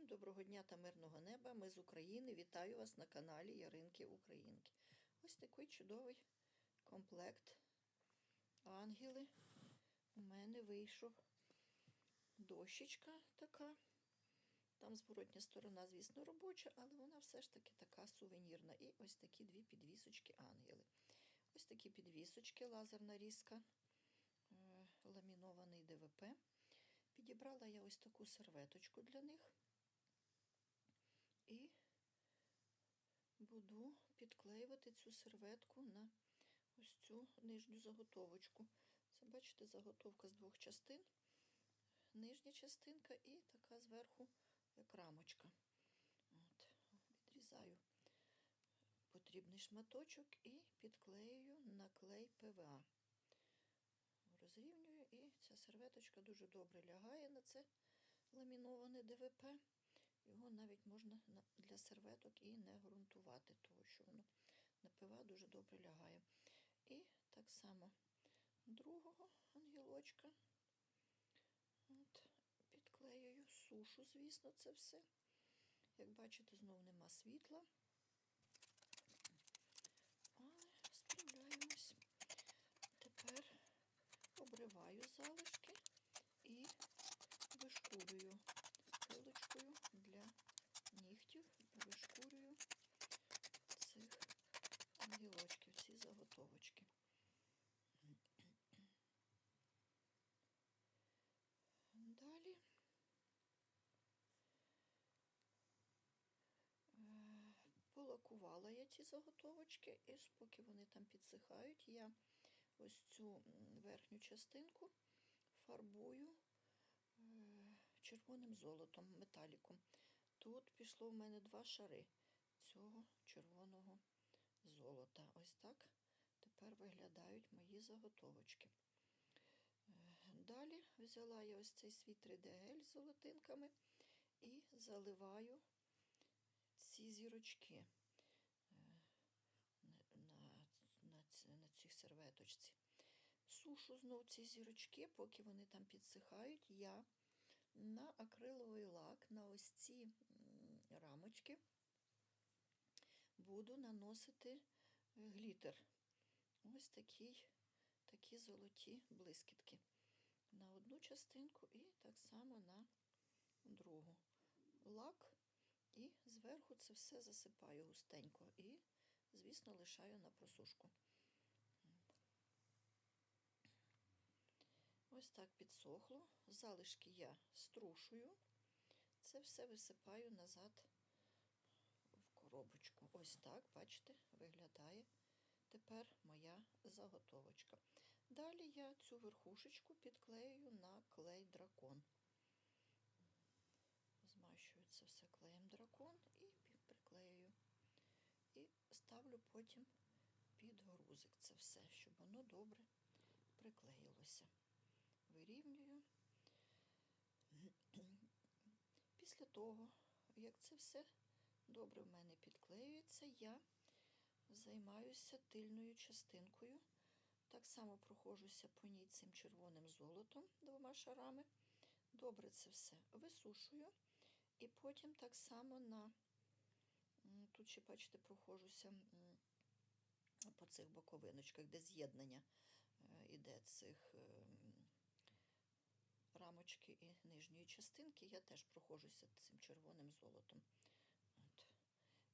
Всім доброго дня та мирного неба. Ми з України. Вітаю вас на каналі Яринки Українки. Ось такий чудовий комплект. Ангели. У мене вийшов дощечка така. Там зворотня сторона, звісно, робоча, але вона все ж таки така сувенірна. І ось такі дві підвісочки ангели. Ось такі підвісочки, лазерна різка, е, ламінований ДВП. Підібрала я ось таку серветочку для них і буду підклеювати цю серветку на ось цю нижню заготовочку. Це, бачите, заготовка з двох частин. Нижня частинка і така зверху як рамочка. От, Відрізаю потрібний шматочок і підклею на клей ПВА розрівнюю, і ця серветочка дуже добре лягає на це ламіноване ДВП. Його навіть можна для серветок і не ґрунтувати, тому що воно на ПВА дуже добре лягає. І так само другого ангелочка. От, Підклеюю, сушу, звісно, це все. Як бачите, знову нема світла. Але справляємось. Тепер обриваю залишки і вишкурюю пилочкою для нігтів, вишкурюю цих ангелочків, ці заготовочки. Далі е, полакувала я ці заготовочки, і поки вони там підсихають, я ось цю верхню частинку фарбую е, червоним золотом, металіком. Тут пішло в мене два шари цього червоного золота. Ось так тепер виглядають мої заготовочки. Е, далі взяла я ось цей свій 3D-гель з золотинками і заливаю ці зірочки на, на, на цій серветочці. Сушу знову ці зірочки, поки вони там підсихають, я на акриловий лак, на ось ці рамочки буду наносити глітер. Ось такі, такі золоті блискітки. На одну частинку і так само на другу. Лак і зверху це все засипаю густенько. І звісно, лишаю на просушку. Ось так підсохло. Залишки я струшую. Це все висипаю назад в коробочку. Ось так, бачите, виглядає тепер моя заготовочка. Далі я цю верхушечку підклею на клей дракон. Змащую це все клеєм дракон і приклею. І ставлю потім під грузик це все, щоб воно добре приклеїлося. Вирівнюю. Після того, як це все добре в мене підклеюється, я займаюся тильною частинкою. Так само проходжуся по ній цим червоним золотом двома шарами. Добре це все висушую. І потім так само на Тут ще, бачите, проходжуся по цих боковиночках, де з'єднання е, іде цих е, рамочки і нижньої частинки. Я теж проходжуся цим червоним золотом. От.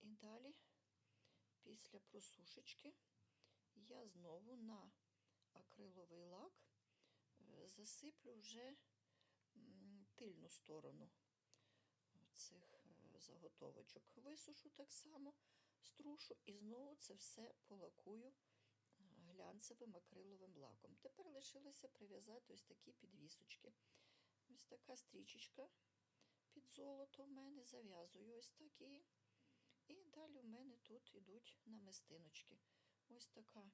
І далі, після просушечки, я знову на акриловий лак е, засиплю вже тильну сторону цих е, заготовочок. Висушу так само, струшу і знову це все полакую глянцевим акриловим лаком. Тепер лишилося прив'язати ось такі підвісочки. Ось така стрічечка під золото в мене зав'язую ось такі. І далі в мене тут йдуть намистиночки. Ось така.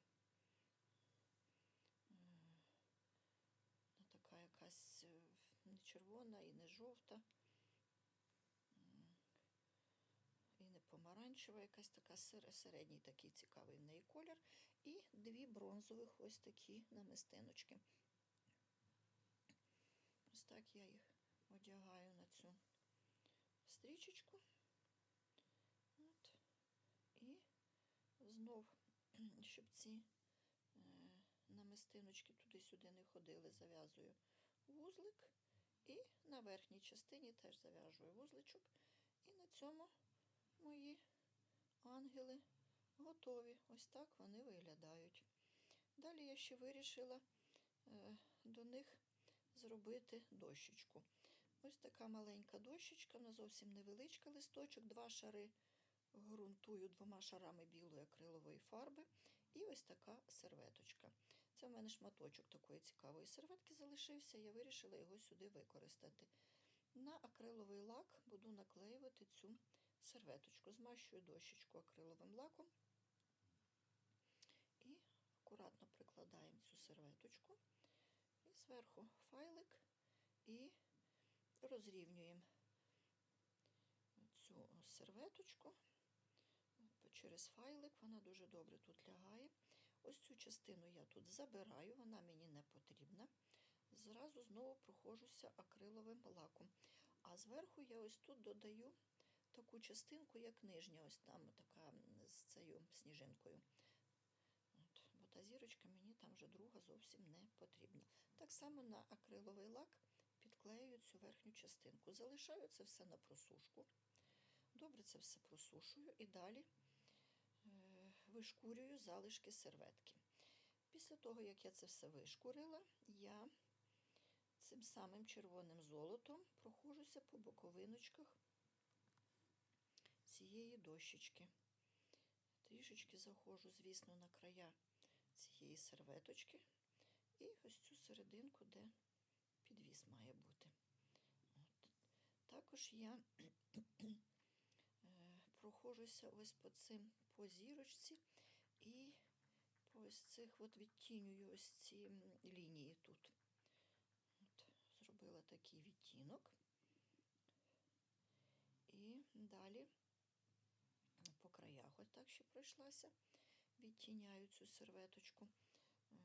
Е, така якась не червона і не жовта. і не помаранчева, якась така середній такий цікавий в неї колір. І дві бронзових ось такі намистиночки. Ось так я їх одягаю на цю стрічечку. От. І знов, щоб ці е, намистиночки туди-сюди не ходили, зав'язую вузлик. І на верхній частині теж зав'яжую вузличок. І на цьому мої ангели готові. Ось так вони виглядають. Далі я ще вирішила е, до них зробити дощечку. Ось така маленька дощечка, вона зовсім невеличка листочок, два шари ґрунтую двома шарами білої акрилової фарби. І ось така серветочка. Це в мене шматочок такої цікавої серветки залишився, я вирішила його сюди використати. На акриловий лак буду наклеювати цю серветочку. Змащую дощечку акриловим лаком і акуратно прикладаємо цю серветочку. І зверху файлик і розрівнюємо цю серветочку через файлик, вона дуже добре тут лягає. Ось цю частину я тут забираю, вона мені не потрібна. Зразу знову проходжуся акриловим лаком. А зверху я ось тут додаю таку частинку, як нижня, ось там така з цією сніжинкою. Зірочка мені там вже друга зовсім не потрібна. Так само на акриловий лак підклею цю верхню частинку. Залишаю це все на просушку. Добре це все просушую і далі е, вишкурюю залишки серветки. Після того, як я це все вишкурила, я цим самим червоним золотом проходжуся по боковиночках цієї дощечки. Трішечки заходжу, звісно, на края цієї серветочки. І ось цю серединку, де підвіс має бути. От. Також я проходжуся ось по цим по зірочці і по ось цих от відтінюю ось ці лінії тут. От, Зробила такий відтінок. І далі по краях ось так ще пройшлася, відтіняю цю серветочку. Е,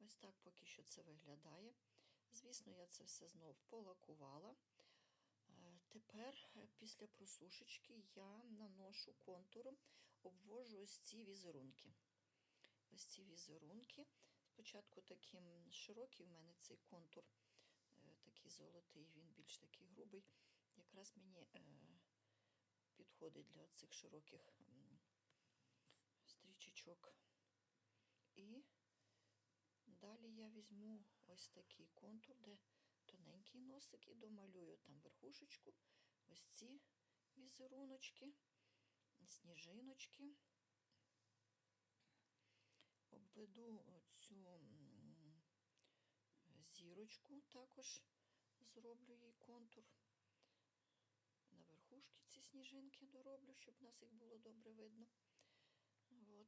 ось так поки що це виглядає. Звісно, я це все знов полакувала. Е, тепер е, після просушечки я наношу контуром, обвожу ось ці візерунки. Ось ці візерунки. Спочатку таким широкий в мене цей контур, такий золотий, він більш такий грубий. Якраз мені підходить для цих широких стрічечок. І далі я візьму ось такий контур, де тоненький носик і домалюю там верхушечку, ось ці візеруночки, сніжиночки. Обведу цю зірочку, також зроблю їй контур. На верхушки ці сніжинки дороблю, щоб нас їх було добре видно.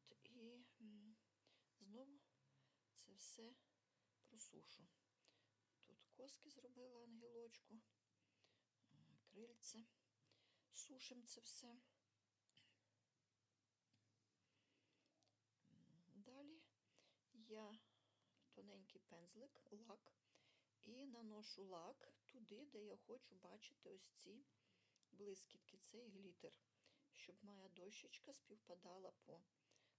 От, І знову це все просушу. Тут коски зробила ангелочку, крильце, сушимо це все. Далі я тоненький пензлик, лак, і наношу лак туди, де я хочу бачити ось ці блискітки, цей глітер, щоб моя дощечка співпадала по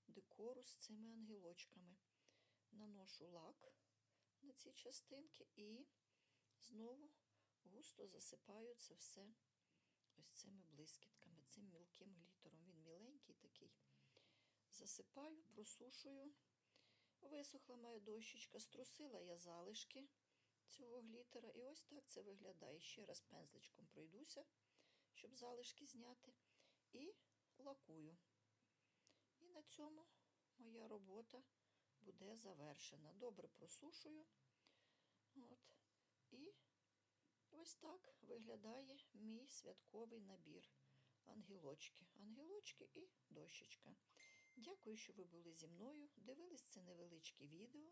декору з цими ангелочками. Наношу лак на ці частинки і знову густо засипаю це все ось цими блискітками, цим мілким глітером. Він міленький такий. Засипаю, просушую. Висохла моя дощечка, струсила я залишки цього глітера. І ось так це виглядає. Ще раз пензличком пройдуся, щоб залишки зняти. І лакую. Цьому моя робота буде завершена. Добре просушую. От. І ось так виглядає мій святковий набір. Ангелочки. Ангелочки і дощечка. Дякую, що ви були зі мною. Дивились це невеличке відео.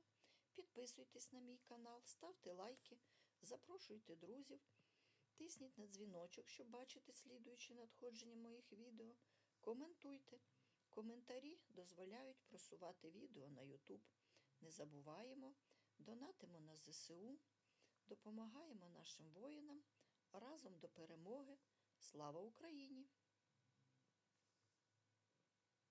Підписуйтесь на мій канал, ставте лайки, запрошуйте друзів, тисніть на дзвіночок, щоб бачити слідуючі надходження моїх відео. Коментуйте. Коментарі дозволяють просувати відео на YouTube. Не забуваємо, донатимо на ЗСУ, допомагаємо нашим воїнам разом до перемоги. Слава Україні!